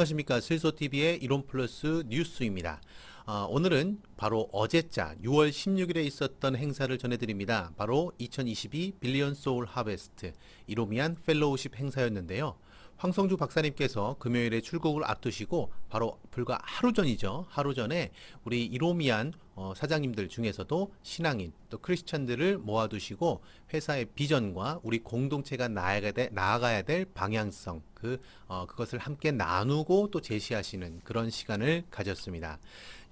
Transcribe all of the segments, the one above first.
안녕하십니까. 슬소TV의 이론 플러스 뉴스입니다. 어, 오늘은 바로 어제자 6월 16일에 있었던 행사를 전해드립니다. 바로 2022 빌리언 소울 하베스트 이로미안 펠로우십 행사였는데요. 황성주 박사님께서 금요일에 출국을 앞두시고 바로 불과 하루 전이죠. 하루 전에 우리 이로미안 어, 사장님들 중에서도 신앙인 또 크리스천들을 모아두시고 회사의 비전과 우리 공동체가 나아가야 될, 방향성 그 어, 그것을 함께 나누고 또 제시하시는 그런 시간을 가졌습니다.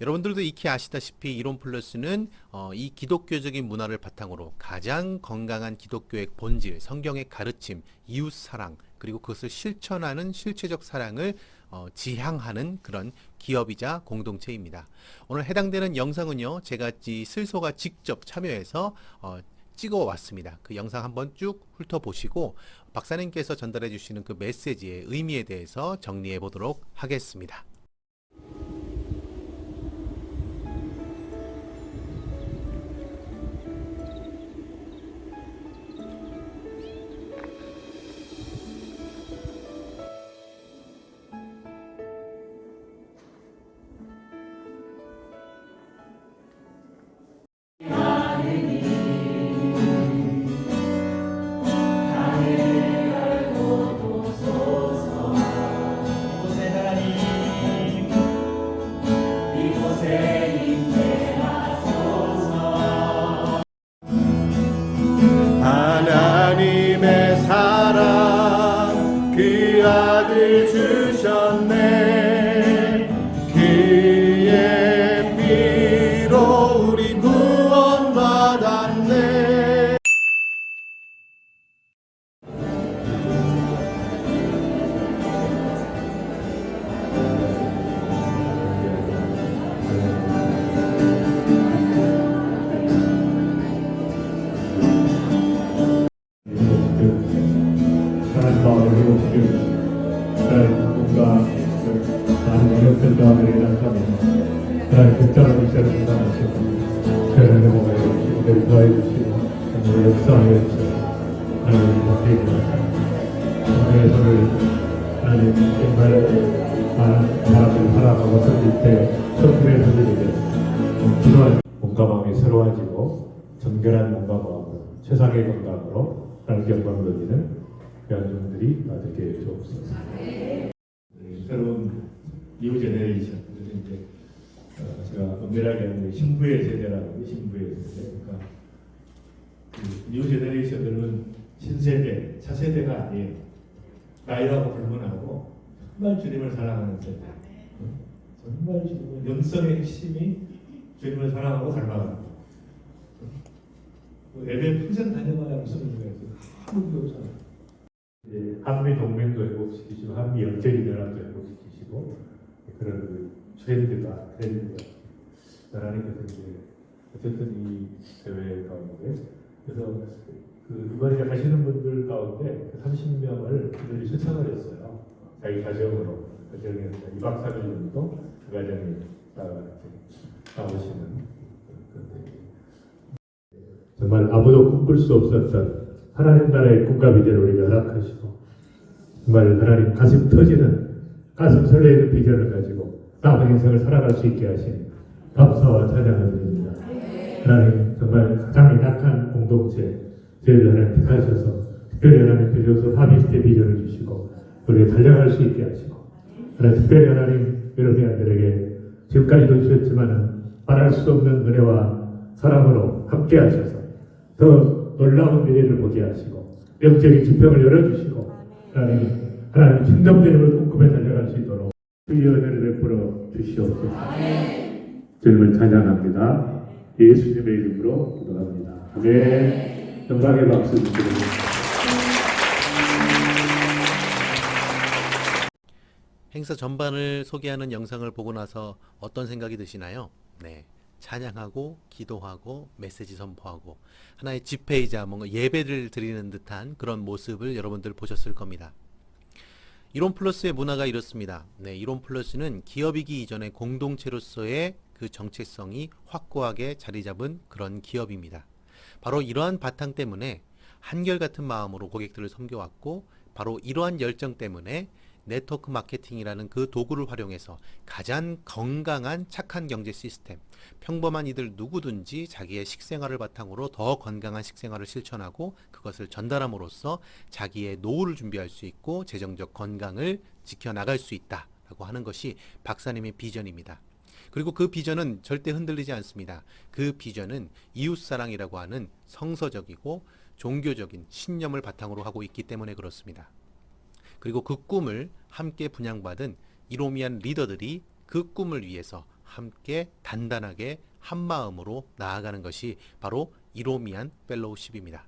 여러분들도 익히 아시다시피 이론 플러스는 어, 이 기독교적인 문화를 바탕으로 가장 건강한 기독교의 본질, 성경의 가르침, 이웃 사랑 그리고 그것을 실천하는 실체적 사랑을 어, 지향하는 그런 기업이자 공동체입니다. 오늘 해당되는 영상은요, 제가 이 슬소가 직접 참여해서 어, 찍어 왔습니다. 그 영상 한번 쭉 훑어보시고 박사님께서 전달해 주시는 그 메시지의 의미에 대해서 정리해 보도록 하겠습니다. 섬길 때 성품의 선생님께 기도한 몸과 마음이 새로워지고 정결한 몸과 마음으로 최상의 건강으로 영광 돌리는 종들이 되게 주옵소서. 네, 새로운 뉴 제네레이션 그래서 이제 어, 제가 엄밀하게 하는 게 신부의 세대라고 해요. 신부의 세대. 그러니까 그 뉴 제네레이션들은 신세대, 차세대가 아니에요. 나이라고 불문하고 정말 주님을 사랑하는 세대. 어? 정말 주님을 영성의 핵심이 주님을 사랑하고 닮아가는 거. 뭐 예배 평생 다녀봐야 무슨 의미가 있어요? 아무도 없잖아요. 한미 동맹도 회복시키시고 한미 연합도 회복시키시고 그런 그 트렌드가 트렌드가 하나님께서 이제 어쨌든 이 대회 가운데. 그래서 그 이번에 하시는 분들 가운데 30명을 그들이 초청을 했어요. 자기 가정으로. 가정에서 2박 3일 정도 그 가정에 나오시는 정말 아무도 꿈꿀 수 없었던 하나님 나라의 꿈과 비전을 우리가 허락하시고 정말 하나님 가슴 터지는 가슴 설레는 비전을 가지고 남은 인생을 살아갈 수 있게 하신 감사와 찬양을 드립니다. 하나님 정말 가장 약한 공동체 저희를 하나님 택하셔서 특별히 하나님 교조소 하비스트 비전을 주시고 우리가 달려갈 수 있게 하시고 하나님 특별히 하나님 여러분들에게 지금까지도 주셨지만 말할 수 없는 은혜와 사랑으로 함께 하셔서 더 놀라운 미래를 보게 하시고 영적인 지평을 열어주시고 하나님 하나님 충정되림을 꿈꾸며 달려갈 수 있도록 주의 은혜를 베풀어 주시옵소서 주님을 찬양합니다 예수님의 이름으로 기도합니다 아멘 영광의 박수 주시옵소서 행사 전반을 소개하는 영상을 보고 나서 어떤 생각이 드시나요? 네. 찬양하고 기도하고 메시지 선포하고 하나의 집회이자 뭔가 예배를 드리는 듯한 그런 모습을 여러분들 보셨을 겁니다. 이론 플러스의 문화가 이렇습니다. 네, 이론 플러스는 기업이기 이전에 공동체로서의 그 정체성이 확고하게 자리 잡은 그런 기업입니다. 바로 이러한 바탕 때문에 한결같은 마음으로 고객들을 섬겨왔고 바로 이러한 열정 때문에 네트워크 마케팅이라는 그 도구를 활용해서 가장 건강한 착한 경제 시스템, 평범한 이들 누구든지 자기의 식생활을 바탕으로 더 건강한 식생활을 실천하고 그것을 전달함으로써 자기의 노후를 준비할 수 있고 재정적 건강을 지켜나갈 수 있다 라고 하는 것이 박사님의 비전입니다. 그리고 그 비전은 절대 흔들리지 않습니다. 그 비전은 이웃사랑이라고 하는 성서적이고 종교적인 신념을 바탕으로 하고 있기 때문에 그렇습니다. 그리고 그 꿈을 함께 분양받은 이로미안 리더들이 그 꿈을 위해서 함께 단단하게 한 마음으로 나아가는 것이 바로 이로미안 펠로우십입니다.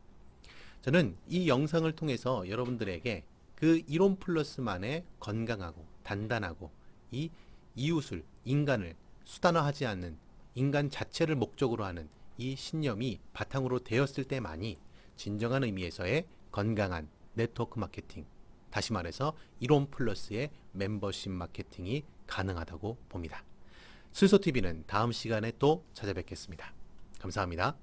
저는 이 영상을 통해서 여러분들에게 그 이론 플러스만의 건강하고 단단하고 이 이웃을 인간을 수단화하지 않는 인간 자체를 목적으로 하는 이 신념이 바탕으로 되었을 때만이 진정한 의미에서의 건강한 네트워크 마케팅 다시 말해서 이론 플러스의 멤버십 마케팅이 가능하다고 봅니다. 슬소TV는 다음 시간에 또 찾아뵙겠습니다. 감사합니다.